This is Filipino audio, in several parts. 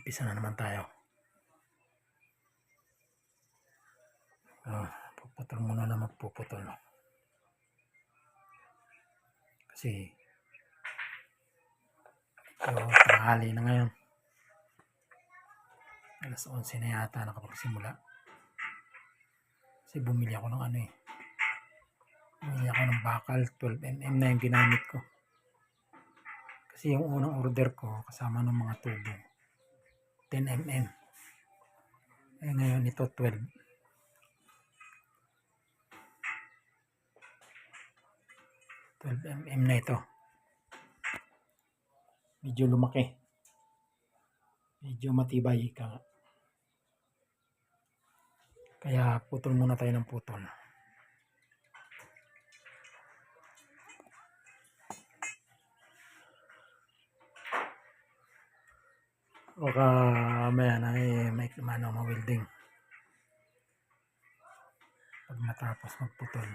Umpisa na naman tayo. Ah, puputol muna na magpuputol. Kasi ito, tanghali na ngayon. Alas 11 na yata nakapagsimula. Kasi bumili ako ng ano eh. Bumili ako ng bakal. 12mm na yung ginamit ko. Kasi yung unang order ko kasama ng mga tubo. 10mm. Eh ngayon ito 12. Twelve mm na ito. Medyo lumaki. Medyo matibay ka. Kaya putol muna tayo ng putol. Baka maya na eh, may ano, ma-welding. Pag natapos magputol.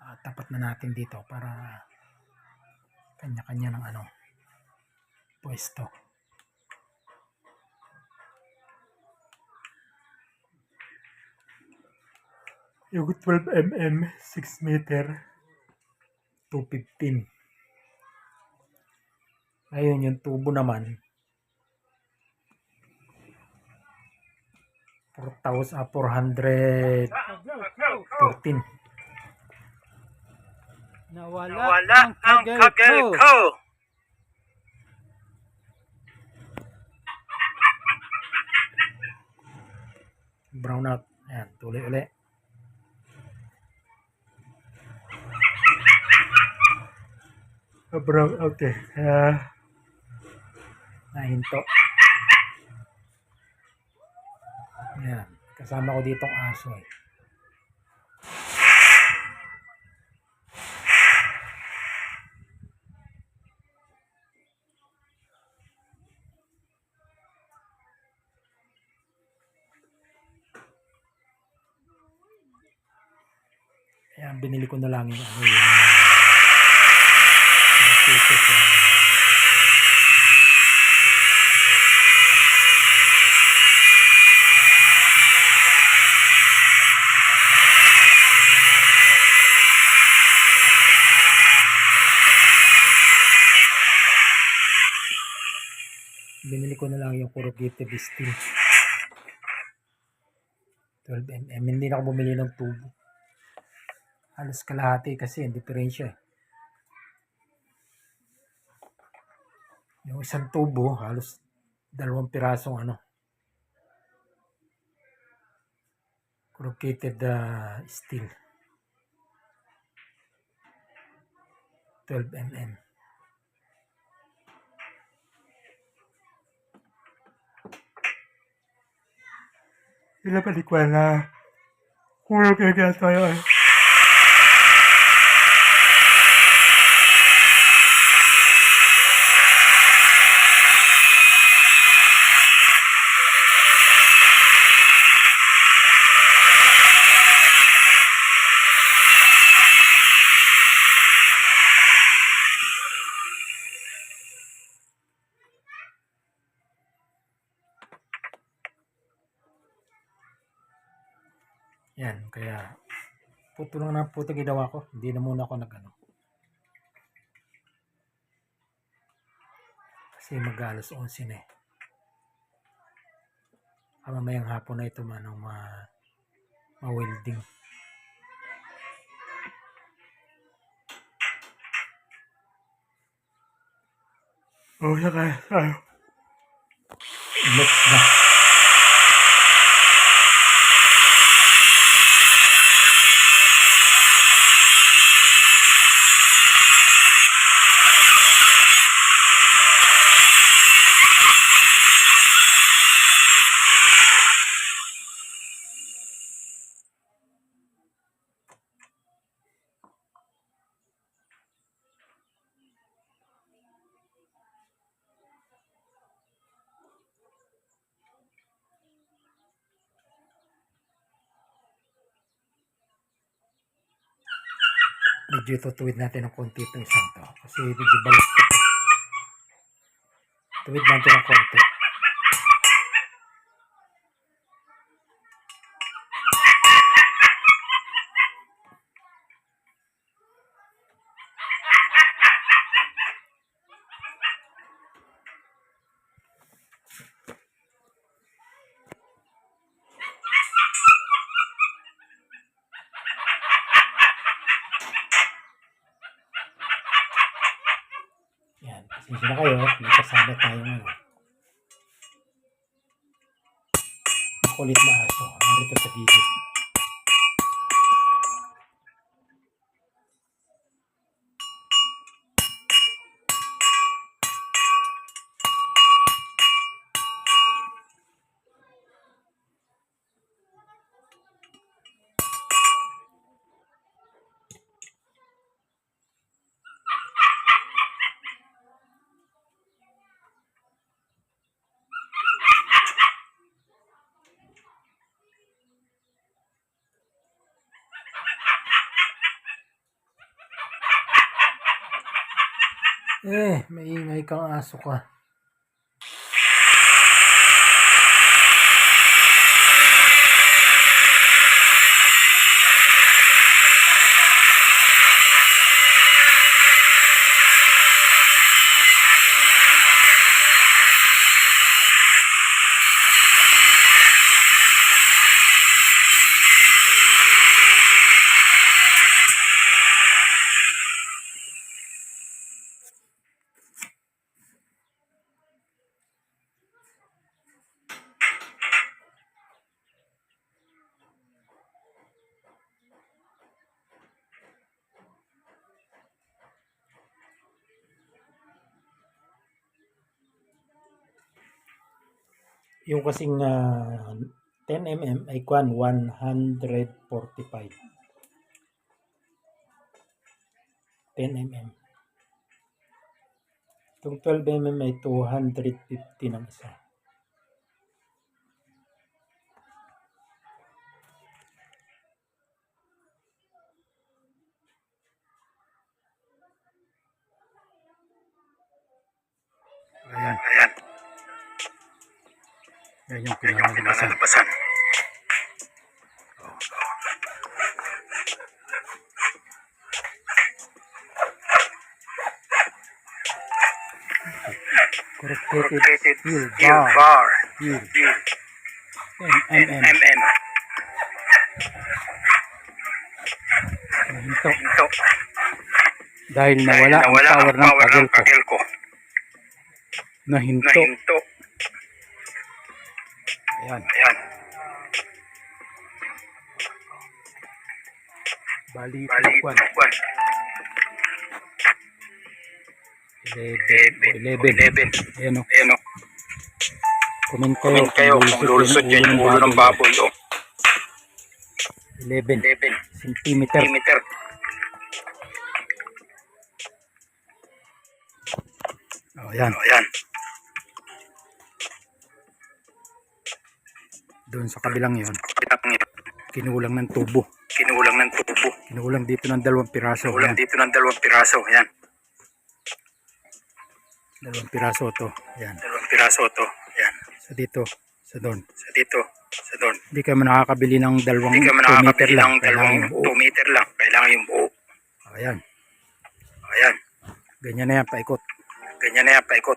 Ah, tapat na natin dito para kanya-kanya ng ano pwesto. Yung 12mm, 6 meter, 215. Ayun, yung tubo naman, 4,000, ah, 414. Nawala, Nawala ang ang kagel kagel ko. ko. Brown out. Ayan, tuloy uli. Ah, brown out eh. Kaya, nahinto. Ayan, kasama ko ditong aso eh. Kaya binili ko na lang yung ano yun. yung ticket, yung- Binili ko na lang yung corrugated steel. 12mm. Hindi na ako bumili ng tubo. Halos kalahati kasi ang diferensya. eh. Yung isang tubo, halos dalawang pirasong ano. Corrugated uh, steel. 12 mm. Sila palikwan na corrugated tayo eh. Yan, kaya puto lang na puto ginawa ko. Hindi na muna ako nag-ano. Kasi mag-alas 11 na eh. Ah, mamayang hapon na ito man ang ma ma-welding. Oh, saka tayo. Let's na. medyo tutuwid natin ng konti itong isang to. Kasi medyo balik tuwid natin ng konti. Pasensya na kayo. May kasama tayong ano. Kulit na aso. Narito sa gilid. Eh, maingay kang aso ka. Yung kasing ah, 10 mm ay kwan 145. 10 mm. Itong 12 mm ay 250 ng isa. Yan yung pinakalabasan. pinalalabasan. Corrugated steel bar. bar. Steel. Steel. 10 mm. MM. Hinto. Ito. Dahil Dahil nawala ang nawala power ng power ng ko. kagel ko. Nahinto. Nahinto. Ayan. Ayan. Bali, Bali, kwan. kwan. 11. 11. 11. Ayan o. Ayan o. Comment kayo. Comment kayo kung lulusot yan yung ulo ng baboy o. 11 11 centimeter. centimeter. Oh, ayan. O, Ayan. Doon sa kabilang yon kinulang ng tubo. Kinulang ng tubo. Kinulang dito ng dalawang piraso. Kinulang Ayan. dito ng dalawang piraso. Ayan. Dalawang piraso to. Ayan. Dalawang piraso to. Ayan. Sa dito. Sa doon. Sa dito. Sa doon. Hindi ka nakakabili ng dalawang Hindi ka 2 man meter lang. ng dalawang yung buo. 2 meter lang. Kailangan yung buo. Ayan. Ayan. Ganyan na yan. Paikot. Ganyan na yan, paikot.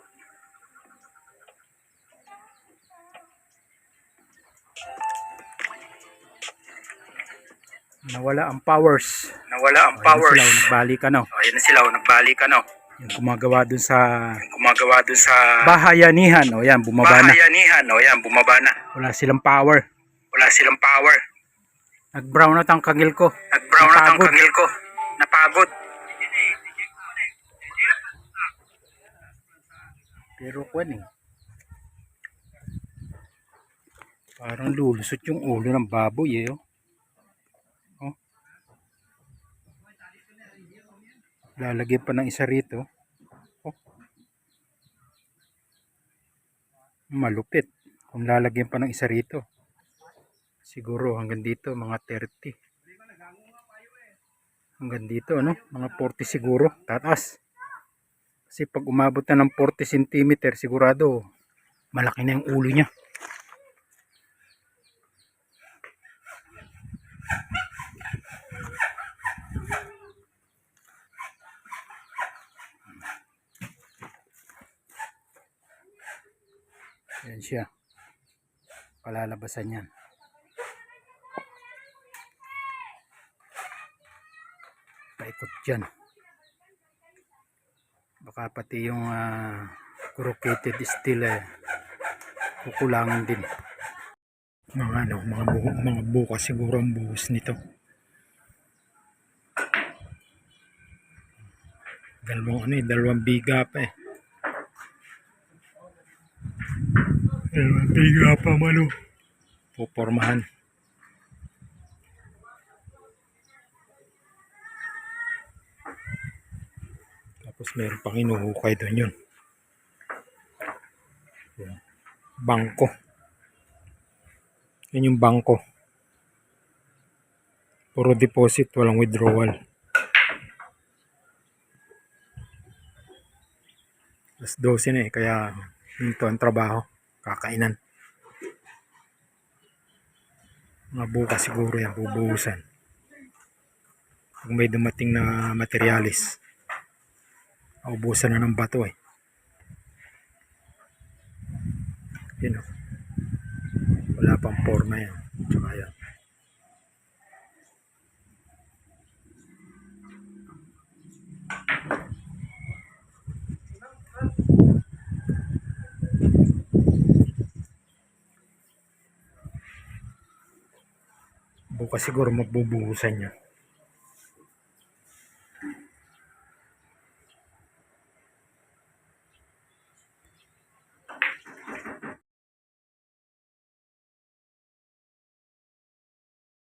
Nawala ang powers. Nawala ang ayan powers. Sila, nagbalik ano. O, na sila, o, nagbalik ano. Yung gumagawa dun sa Yung Gumagawa dun sa bahayanihan. O yan, bumaba na. bahayanihan. O yan, bumaba na. Wala silang power. Wala silang power. Nag-brown out ang kagil ko. Nag-brown out ang kagil ko. Napagod. Pero kwan eh. Parang lulusot yung ulo ng baboy eh. Oh. Lalagyan pa ng isa rito. Oh. Malupit. Kung lalagyan pa ng isa rito. Siguro hanggang dito mga 30. Hanggang dito ano? Mga 40 siguro. Tataas. Kasi pag umabot na ng 40 cm, sigurado malaki na yung ulo niya. Yan siya. Palalabasan yan. Paikot dyan. Baka pati yung ah, corrugated steel eh, kukulangan din. Mga ano, mga, bu mga bukas siguro ang buhos nito. Dalawang ano eh, dalawang biga pa eh. Dalawang biga pa malo. Pupormahan. Tapos meron pang inuhukay doon yun. Bangko. Yan yung bangko. Puro deposit, walang withdrawal. Alas 12 na eh, kaya ito ang trabaho. Kakainan. Mga bukas siguro yan, bubuhusan. Kung may dumating na materialis. Naubusan na ng bato eh. Yun o. Wala pang forma yan. Tsaka yan. Bukas siguro magbubuhusan yun.